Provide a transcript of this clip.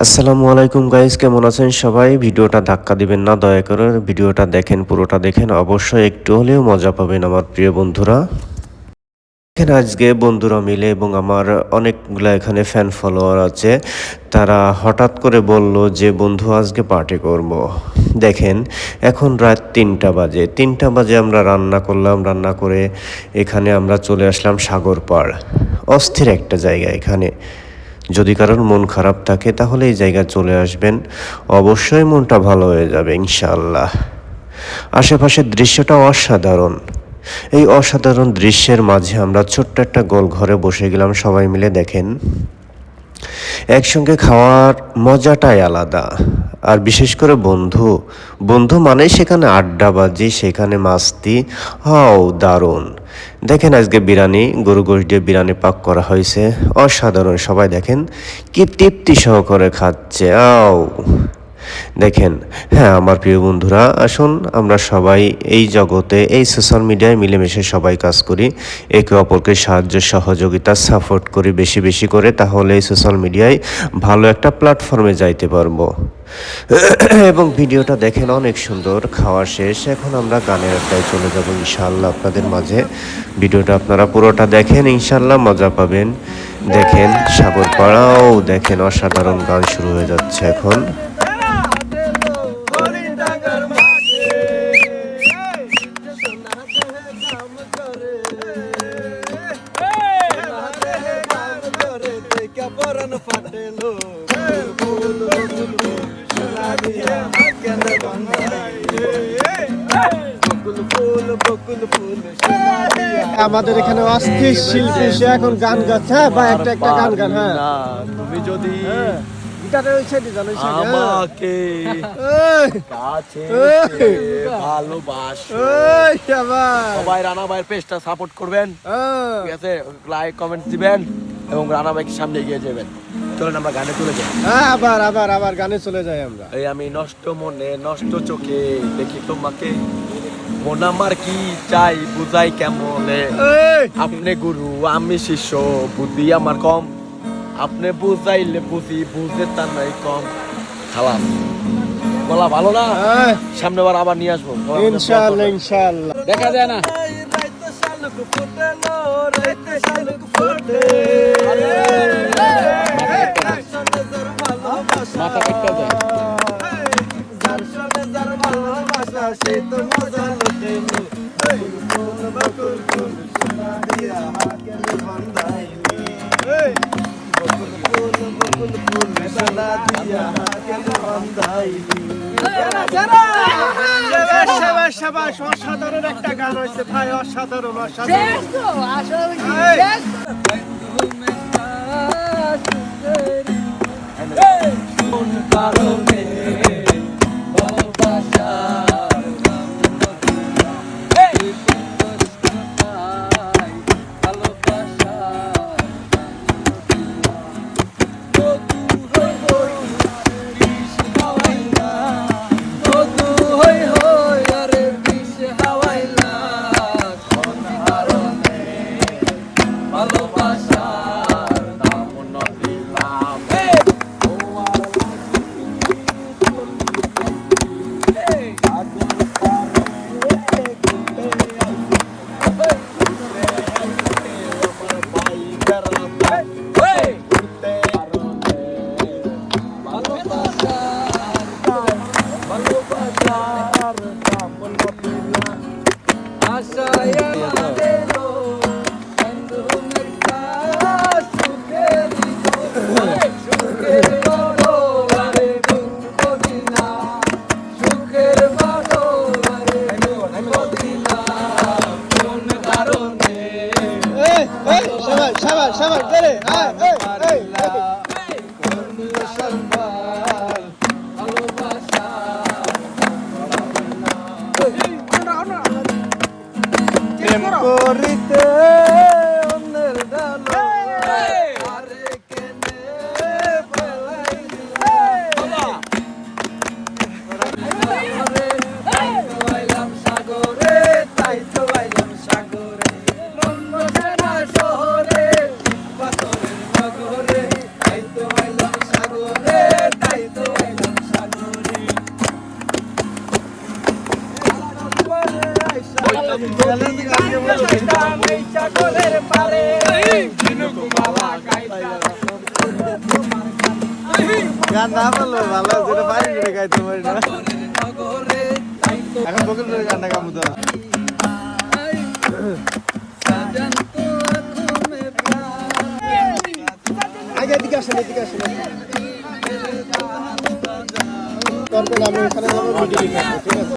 আসসালামু আলাইকুম গাইজ কেমন আছেন সবাই? ভিডিওটা ধাক্কা দিবেন না, দয়া করে ভিডিওটা দেখেন, পুরোটা দেখেন। অবশ্যই একটু হলেও মজা পাবেন আমার প্রিয় বন্ধুরা। এখানে আজকে বন্ধুরা মিলে এবং আমার অনেকগুলো এখানে ফ্যান ফলোয়ার আছে। তারা হঠাৎ করে বলল যে, বন্ধু, আজকে পার্টি করব। দেখেন, এখন রাত তিনটা বাজে। তিনটা বাজে আমরা রান্না করলাম, রান্না করে এখানে আমরা চলে আসলাম সাগর পাড়। অস্থির একটা জায়গা এখানে। যদি কারোর মন খারাপ থাকে, তাহলে এই জায়গায় চলে আসবেন। অবশ্যই মনটা ভালো হয়ে যাবে ইনশাল্লাহ আশেপাশের দৃশ্যটা অসাধারণ। এই অসাধারণ দৃশ্যের মাঝে আমরা ছোট্ট একটা গোল ঘরে বসে গেলাম, সবাই মিলে দেখেন। একসঙ্গে খাওয়ার মজাটাই আলাদা। আর বিশেষ করে বন্ধু। বন্ধু মানে সেখানে আড্ডা বাজি সেখানে মাস্তি। হাও, দারুণ। দেখেন আজকে বিরিয়ানি, গরু গোশ দিয়ে বিরিয়ানি পাক করা হয়েছে। অসাধারণ, সবাই দেখেন। কি তৃপ্তি সহকারে খাচ্ছে। আও দেখেন হ্যাঁ আমার প্রিয় বন্ধুরা, আসুন আমরা সবাই এই জগতে, এই সোশ্যাল মিডিয়ায় মিলেমিশে সবাই কাজ করি, একে অপরকে সাহায্য, সহযোগিতা সাপোর্ট করি বেশি বেশি করে, তাহলে এই সোশ্যাল মিডিয়ায় ভালো একটা প্ল্যাটফর্মে যাইতে পারব। এবং ভিডিওটা দেখেন অনেক সুন্দর, খাওয়া শেষ, এখন আমরা গানের আড্ডায় চলে যাব ইনশাআল্লাহ আপনাদের মাঝে। ভিডিওটা আপনারা পুরোটা দেখেন, ইনশাআল্লাহ মজা পাবেন। দেখেন সাগর পাড়াও দেখেন, অসাধারণ গান শুরু হয়ে যাচ্ছে এখন। আমাদের এখানে অস্থির শিল্পী সে এখন গান গাচ্ছে। হ্যাঁ বা একটা একটা গান গান হ্যাঁ। তুমি যদি আমাকে কাছে। ভালোবাসো। শাবাশ সবাই রানা ভাইয়ের পেজটা সাপোর্ট করবেন। ও, ঠিক আছে? লাইক কমেন্ট দিবেন এবং রানা ভাইকে সামনে এগিয়ে যাবেন। চলেন আমরা গানে চলে যাই। হ্যাঁ, আবার আবার আবার গানে চলে যাই আমরা। এই আমি নষ্ট মনে নষ্ট চোখে দেখি তোমাকে। মন আমার কি চাই বুঝাই কেমনে? এই, আপনি গুরু আমি শিষ্য বুদ্ধি আমার কম। আপনি বুঝাইলে বুঝি বুঝে তার নাই কম। খালাস বলা ভালো না? সামনে বার আবার নিয়ে আসব। ইনশাআল্লাহ ইনশাআল্লাহ। দেখা যায় না? মাথা সে তো মজা লুটে বকুল ফুল সোনা দিয়া হাকেল বান্ধাইলি বকুল ফুল বকুল ফুল সোনা দিয়া হাকেল বান্ধাইলি শাবাশ, শাবাশ, শাবাশ, অসাধারণ একটা গান হয়েছে ভাই অসাধারণ অসাধারণ। Come on, get it. গান না বলল ভালো যেটা পারি আমি এখানে যাব ঠিক আছে